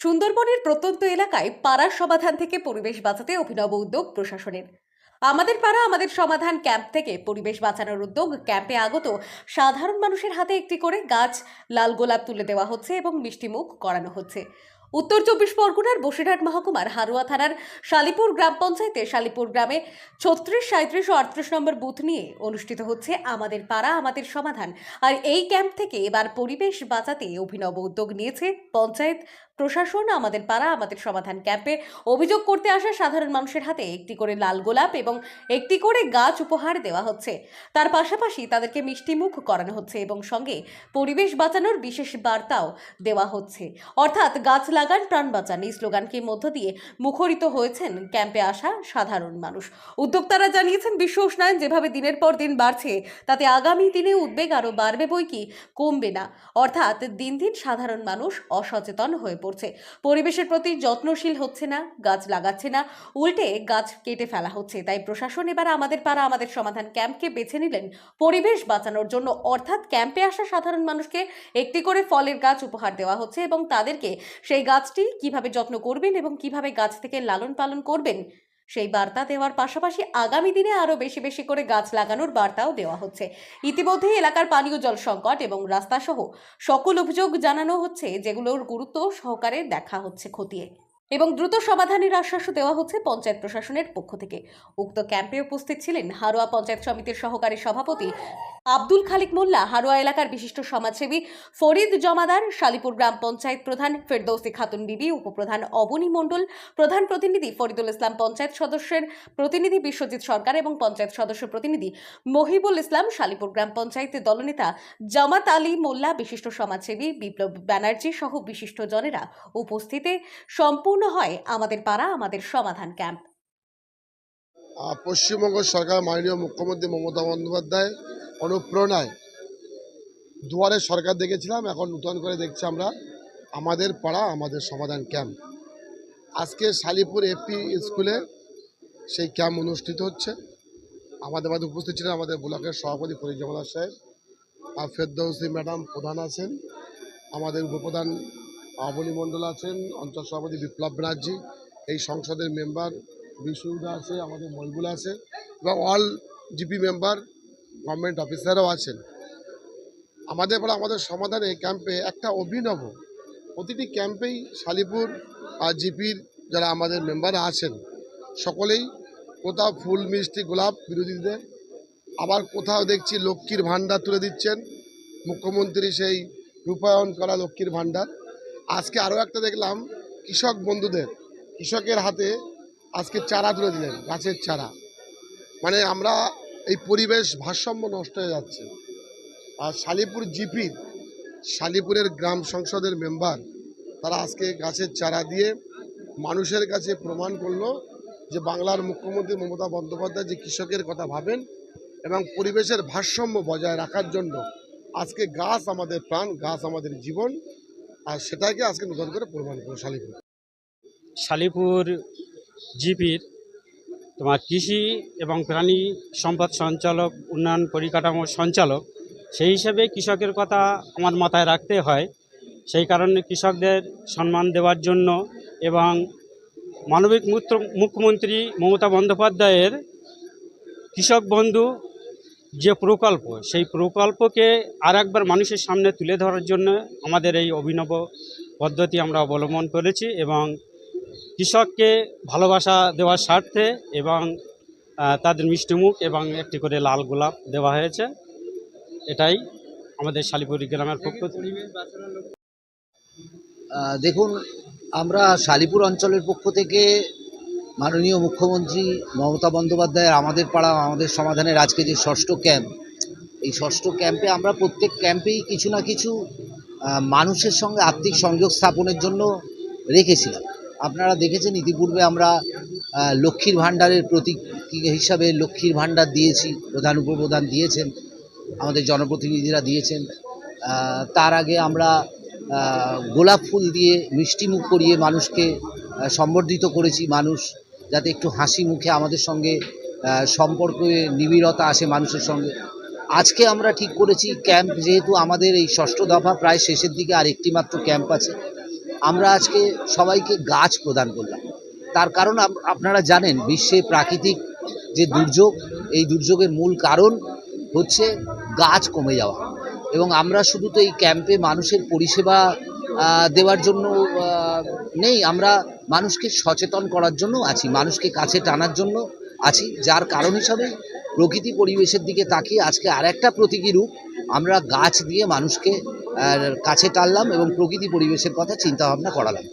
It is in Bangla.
সুন্দরবনের প্রত্যন্ত এলাকায় পাড়ার সমাধান থেকে পরিবেশ বাঁচাতে অভিনব উদ্যোগ প্রশাসনের। আমাদের পাড়া, আমাদের সমাধান ক্যাম্প থেকে পরিবেশ বাঁচানোর উদ্যোগ ক্যাম্পে আগত সাধারণ মানুষের হাতে একটি করে গাছ লাল গোলাপ তুলে দেওয়া হচ্ছে এবং মিষ্টিমুখ করানো হচ্ছে। উত্তর চব্বিশ পরগনার বসিরহাট মহকুমার হারুয়া থানার শালিপুর গ্রাম পঞ্চায়েতে শালিপুর গ্রামে ছত্রিশ সাঁত্রিশ ও আটত্রিশ নম্বর বুথ নিয়ে অনুষ্ঠিত হচ্ছে আমাদের পাড়া, আমাদের সমাধান। আর এই ক্যাম্প থেকে এবার পরিবেশ বাঁচাতে অভিনব উদ্যোগ নিয়েছে পঞ্চায়েত প্রশাসন, আমাদের পাড়া, আমাদের সমাধান ক্যাম্পে অভিযোগ করতে আসা সাধারণ মানুষের হাতে একটি করে লাল গোলাপ এবং একটি করে গাছ উপহার দেওয়া হচ্ছে। তার পাশাপাশি তাদেরকে মিষ্টিমুখ করানো হচ্ছে এবং সঙ্গে পরিবেশ বাঁচানোর বিশেষ বার্তাও দেওয়া হচ্ছে। অর্থাৎ, গাছ লাগান, প্রাণ বাঁচান এই স্লোগানকে মধ্য দিয়ে মুখরিত হয়েছেন ক্যাম্পে আসা সাধারণ মানুষ। উদ্যোক্তারা জানিয়েছেন, বিশ্ব উষ্ণায়ন যেভাবে দিনের পর দিন বাড়ছে, তাতে আগামী দিনে উদ্বেগ আরও বাড়বে বই কি কমবে না। অর্থাৎ, দিন দিন সাধারণ মানুষ অসচেতন হয়ে পড়ছে পরিবেশের প্রতি যত্নশীল হচ্ছে না, গাছ লাগাচ্ছে না, উল্টে গাছ কেটে ফেলা হচ্ছে। তাই প্রশাসন এবার আমাদের পাড়া, আমাদের সমাধান ক্যাম্পকে বেছে নিলেন পরিবেশ বাঁচানোর জন্য। অর্থাৎ ক্যাম্পে আসা সাধারণ মানুষকে একটি করে ফলের গাছ উপহার দেওয়া হচ্ছে এবং তাদেরকে সেই গাছটি কীভাবে যত্ন করবেন এবং কীভাবে গাছ থেকে লালন পালন করবেন সেই বার্তা দেওয়ার পাশাপাশি আগামী দিনে আরও বেশি বেশি করে গাছ লাগানোর বার্তাও দেওয়া হচ্ছে। ইতিমধ্যেই এলাকার পানীয় জল সংকট এবং রাস্তাসহ সকল অভিযোগ জানানো হচ্ছে, যেগুলোর গুরুত্ব সহকারে দেখা হচ্ছে খতিয়ে। এবং দ্রুত সমাধানের আশ্বাসও দেওয়া হচ্ছে পঞ্চায়েত প্রশাসনের পক্ষ থেকে। উক্ত ক্যাম্পে উপস্থিত ছিলেন হারোয়া পঞ্চায়েত সমিতির সহকারী সভাপতি আব্দুল খালিক মোল্লা, হারোয়া এলাকার বিশিষ্ট সমাজসেবী ফরিদ জমাদার, শালিপুর গ্রাম পঞ্চায়েত প্রধান ফেরদৌসি খাতুন বিবি, উপপ্রধান অবনী মণ্ডল, প্রধান প্রতিনিধি ফরিদুল ইসলাম পঞ্চায়েত সদস্যের প্রতিনিধি বিশ্বজিৎ সরকার এবং পঞ্চায়েত সদস্য প্রতিনিধি মহিবুল ইসলাম, শালিপুর গ্রাম পঞ্চায়েতের দলনেতা জামাত আলী মোল্লা, বিশিষ্ট সমাজসেবী বিপ্লব ব্যানার্জি সহ বিশিষ্ট জনেরা উপস্থিতে। সম্পূর্ণ হয় আমাদের পাড়া, আমাদের সমাধান ক্যাম্প। পশ্চিমবঙ্গ সরকার মাননীয় মুখ্যমন্ত্রী মমতা বন্দ্যোপাধ্যায় অনুপ্রেরণায় দুয়ারে সরকার দেখেছিলাম, এখন নূতন করে দেখছি আমরা আমাদের পাড়া, আমাদের সমাধান ক্যাম্প। আজকে শালিপুর এপি স্কুলে সেই ক্যাম্প অনুষ্ঠিত হচ্ছে। আমাদের মাঝে উপস্থিত ছিলেন আমাদের ব্লকের সভাপতি ফরিদ জামাল সাহেব, আর ফেরদৌসি ম্যাডাম প্রধান আছেন। আমাদের উপপ্রধান আবনী মণ্ডল আছেন, অঞ্চল সভাপতি বিপ্লব ব্যানার্জি, এই সংসদের মেম্বার বিশুদা আছে, আমাদের মহিবুল আছে, এবং অল জিপি মেম্বার গভর্নমেন্ট অফিসারও আছেন। আমাদের পরে আমাদের সমাধানে ক্যাম্পে একটা অভিনব, প্রতিটি ক্যাম্পেই শালিপুর আর জিপির যারা আমাদের মেম্বার আছেন, সকলেই কোথাও ফুল, মিষ্টি, গোলাপ বিরোধীদের আবার কোথাও দেখছি লক্ষ্মীর ভাণ্ডার তুলে দিচ্ছেন, মুখ্যমন্ত্রী সেই রূপায়ণ করা লক্ষ্মীর ভাণ্ডার। আজকে আরও একটা দেখলাম কৃষক বন্ধুদের। কৃষকের হাতে আজকে চারা তুলে দিলেন, গাছের চারা। মানে আমরা এই পরিবেশ ভারসাম্য নষ্ট হয়ে যাচ্ছে। আর শালিপুর জিপির শালিপুরের গ্রাম সংসদের মেম্বার, তারা আজকে গাছের চারা দিয়ে মানুষের কাছে প্রমাণ করল যে বাংলার মুখ্যমন্ত্রী মমতা বন্দ্যোপাধ্যায় যে কৃষকের কথা ভাবেন এবং পরিবেশের ভারসাম্য বজায় রাখার জন্য আজকে গাছ আমাদের প্রাণ, গাছ আমাদের জীবন। আর সেটাকে আজকে নতুন করে প্রমাণ করল শালিপুর। শালিপুর জিপির তোমার কৃষি এবং প্রাণী সম্পদ সঞ্চালক, উন্নয়ন পরিকাঠামো সঞ্চালক, সেই হিসেবে কৃষকের কথা আমার মাথায় রাখতে হয়। সেই কারণে কৃষকদের সম্মান দেওয়ার জন্য এবং মানবিক মুখ্যমন্ত্রী মমতা বন্দ্যোপাধ্যায়ের কৃষক বন্ধু যে প্রকল্প, সেই প্রকল্পকে আর একবার মানুষের সামনে তুলে ধরার জন্য আমাদের এই অভিনব পদ্ধতি আমরা অবলম্বন করেছি এবং কৃষককে ভালোবাসা দেওয়ার স্বার্থে এবং তাদের মিষ্টিমুখ এবং একটি করে লাল গোলাপ দেওয়া হয়েছে। এটাই আমাদের শালিপুরি গ্রামের পক্ষ দেখুন, আমরা শালিপুর অঞ্চলের পক্ষ থেকে মাননীয় মুখ্যমন্ত্রী মমতা বন্দ্যোপাধ্যায়ের আমাদের পাড়া, আমাদের সমাধানের আজকে যে ষষ্ঠ ক্যাম্প, এই ষষ্ঠ ক্যাম্পে আমরা প্রত্যেক ক্যাম্পেই কিছু না কিছু মানুষের সঙ্গে আর্থিক সংযোগ স্থাপনের জন্য রেখেছিলাম। আপনারা দেখেছেন, ইতিপূর্বে আমরা লক্ষ্মীর ভাণ্ডারের প্রতীক হিসাবে লক্ষ্মীর ভাণ্ডার দিয়েছি, প্রধান উপপ্রধান দিয়েছেন, আমাদের জনপ্রতিনিধিরা দিয়েছেন। তার আগে আমরা গোলাপ ফুল দিয়ে মিষ্টি মুখ করিয়ে মানুষকে সম্বর্ধিত করেছি। মানুষ যাতে একটু হাসি মুখে আমাদের সঙ্গে সম্পর্কে নিবিড়তা আসে মানুষের সঙ্গে। আজকে আমরা ঠিক করেছি, ক্যাম্প যেহেতু আমাদের এই ষষ্ঠ দফা প্রায় শেষের দিকে আর একটি মাত্র ক্যাম্প আছে। আমরা আজকে সবাইকে গাছ প্রদান করলাম। তার কারণ আপনারা জানেন, বিশ্বে প্রাকৃতিক যে দুর্যোগ, এই দুর্যোগের মূল কারণ হচ্ছে গাছ কমে যাওয়া। এবং আমরা শুধু তো এই ক্যাম্পে মানুষের পরিষেবা দেওয়ার জন্য নেই, আমরা মানুষকে সচেতন করার জন্য আছি, মানুষকে কাছে টানার জন্য আছি, যার কারণ হিসাবে প্রকৃতি পরিবেশের দিকে তাকিয়ে আজকে আর একটা প্রতীকী রূপ আমরা গাছ দিয়ে মানুষকে কাছে টানলাম এবং প্রকৃতি পরিবেশের কথা চিন্তা ভাবনা করালাম।